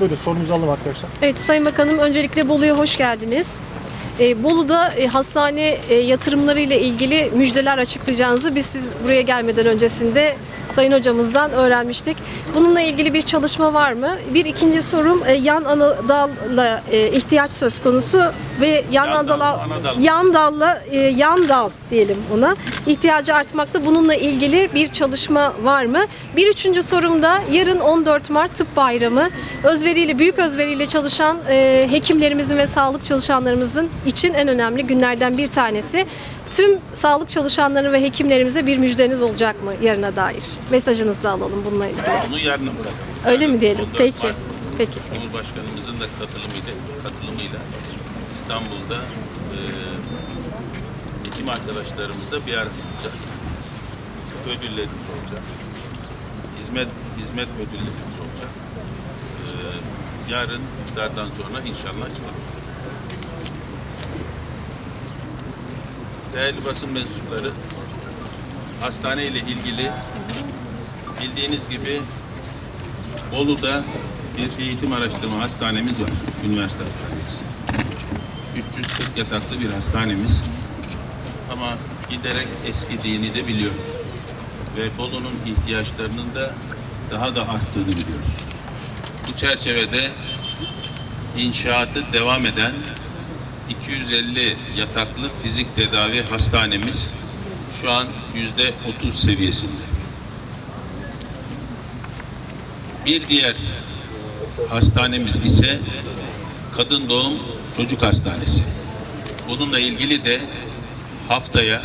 Buyurun sorunuzu alalım arkadaşlar. Evet Sayın Bakanım öncelikle Bolu'ya hoş geldiniz. Ee, Bolu'da e, hastane e, yatırımları ile ilgili müjdeler açıklayacağınızı biz siz buraya gelmeden öncesinde Sayın hocamızdan öğrenmiştik. Bununla ilgili bir çalışma var mı? Bir ikinci sorum e, yan anadalla e, ihtiyaç söz konusu ve yan Yan dal, anadal. yan dalla e, yan dal diyelim ona ihtiyacı artmakta. Bununla ilgili bir çalışma var mı? Bir üçüncü sorum da yarın 14 Mart Tıp Bayramı. Özveriyle büyük özveriyle çalışan hekimlerimizin ve sağlık çalışanlarımızın için en önemli günlerden bir tanesi. Tüm sağlık çalışanları ve hekimlerimize bir müjdeniz olacak mı yarına dair? Mesajınızı da alalım bununla ilgili. Onu yarına bırakalım. Öyle mi diyelim? 14 Peki. Mart Peki. Cumhurbaşkanımızın da katılımıyla, katılımıyla İstanbul'da e, hekim arkadaşlarımızla bir arada olacağız. Ödüllerimiz olacak. Hizmet hizmet ödüllerimiz olacak. E, yarın iftardan sonra inşallah İstanbul. Değerli basın mensupları, hastane ile ilgili bildiğiniz gibi Bolu'da bir eğitim araştırma hastanemiz var. Üniversite hastanemiz. 340 yataklı bir hastanemiz. Ama giderek eskidiğini de biliyoruz. Ve Bolu'nun ihtiyaçlarının da daha da arttığını biliyoruz. Bu çerçevede inşaatı devam eden 250 yataklı fizik tedavi hastanemiz şu an yüzde 30 seviyesinde. Bir diğer hastanemiz ise Kadın Doğum Çocuk Hastanesi. Bununla ilgili de haftaya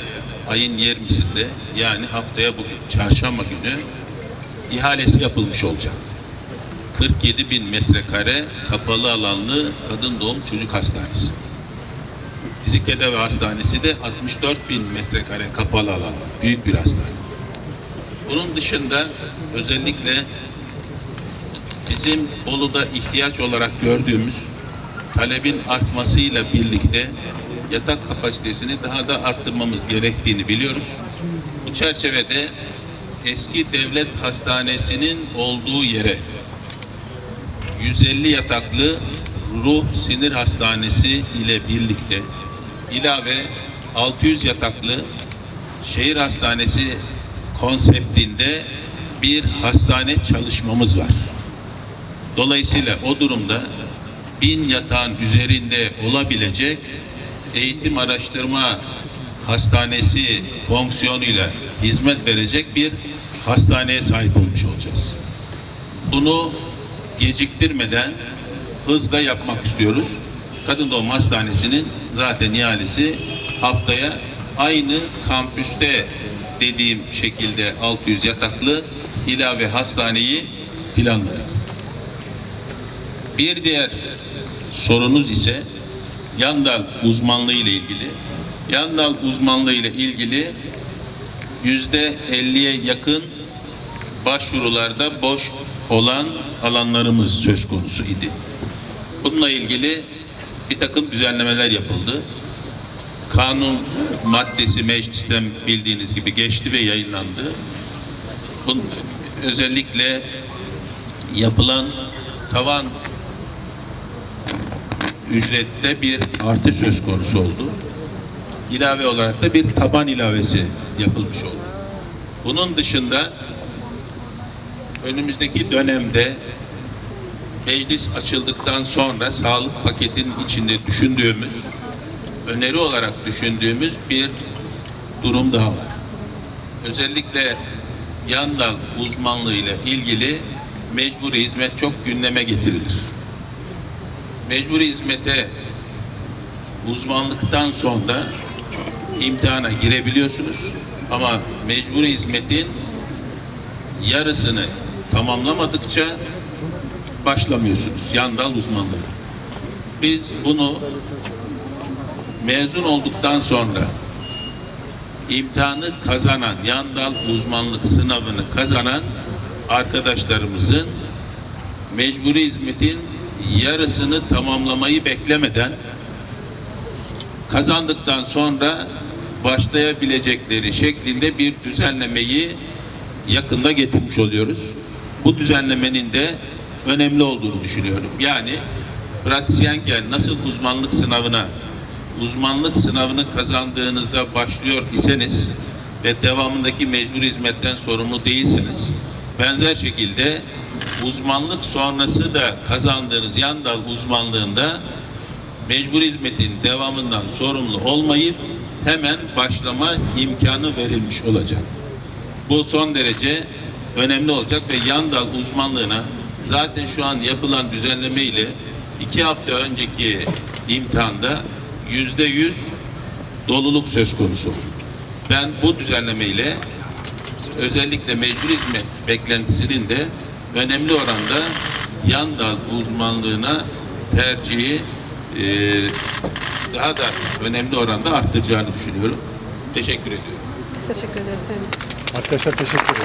ayın 20'sinde yani haftaya bugün çarşamba günü ihalesi yapılmış olacak. 47 bin metrekare kapalı alanlı kadın doğum çocuk hastanesi. Fizik tedavi hastanesi de 64 bin metrekare kapalı alan. Büyük bir hastane. Bunun dışında özellikle bizim Bolu'da ihtiyaç olarak gördüğümüz talebin artmasıyla birlikte yatak kapasitesini daha da arttırmamız gerektiğini biliyoruz. Bu çerçevede eski devlet hastanesinin olduğu yere 150 yataklı ruh sinir hastanesi ile birlikte ilave 600 yataklı şehir hastanesi konseptinde bir hastane çalışmamız var. Dolayısıyla o durumda bin yatağın üzerinde olabilecek eğitim araştırma hastanesi fonksiyonuyla hizmet verecek bir hastaneye sahip olmuş olacağız. Bunu geciktirmeden hızla yapmak istiyoruz. Kadın Doğum Hastanesi'nin zaten ihalesi haftaya aynı kampüste dediğim şekilde 600 yataklı ilave hastaneyi planladık. Bir diğer sorunuz ise yan dal uzmanlığı ile ilgili. Yan dal uzmanlığı ile ilgili yüzde 50'ye yakın başvurularda boş olan alanlarımız söz konusu idi. Bununla ilgili bir takım düzenlemeler yapıldı. Kanun maddesi meclisten bildiğiniz gibi geçti ve yayınlandı. Bunun özellikle yapılan tavan ücrette bir artış söz konusu oldu. İlave olarak da bir taban ilavesi yapılmış oldu. Bunun dışında önümüzdeki dönemde meclis açıldıktan sonra sağlık paketinin içinde düşündüğümüz, öneri olarak düşündüğümüz bir durum daha var. Özellikle yan dal uzmanlığı ile ilgili mecburi hizmet çok gündeme getirilir. Mecburi hizmete uzmanlıktan sonra imtihana girebiliyorsunuz ama mecburi hizmetin yarısını tamamlamadıkça başlamıyorsunuz yan dal uzmanlığı. Biz bunu mezun olduktan sonra imtihanı kazanan, yan uzmanlık sınavını kazanan arkadaşlarımızın mecburi hizmetin yarısını tamamlamayı beklemeden kazandıktan sonra başlayabilecekleri şeklinde bir düzenlemeyi yakında getirmiş oluyoruz. Bu düzenlemenin de önemli olduğunu düşünüyorum. Yani pratisyenken nasıl uzmanlık sınavına uzmanlık sınavını kazandığınızda başlıyor iseniz ve devamındaki mecbur hizmetten sorumlu değilseniz benzer şekilde uzmanlık sonrası da kazandığınız yan dal uzmanlığında mecbur hizmetin devamından sorumlu olmayıp hemen başlama imkanı verilmiş olacak. Bu son derece önemli olacak ve yan dal uzmanlığına zaten şu an yapılan düzenleme ile iki hafta önceki imtihanda yüzde yüz doluluk söz konusu. Ben bu düzenleme ile özellikle mecbur hizmet beklentisinin de önemli oranda yan dal uzmanlığına tercihi eee, daha da önemli oranda arttıracağını düşünüyorum. Teşekkür ediyorum. Biz teşekkür ederiz. Arkadaşlar teşekkür ederim.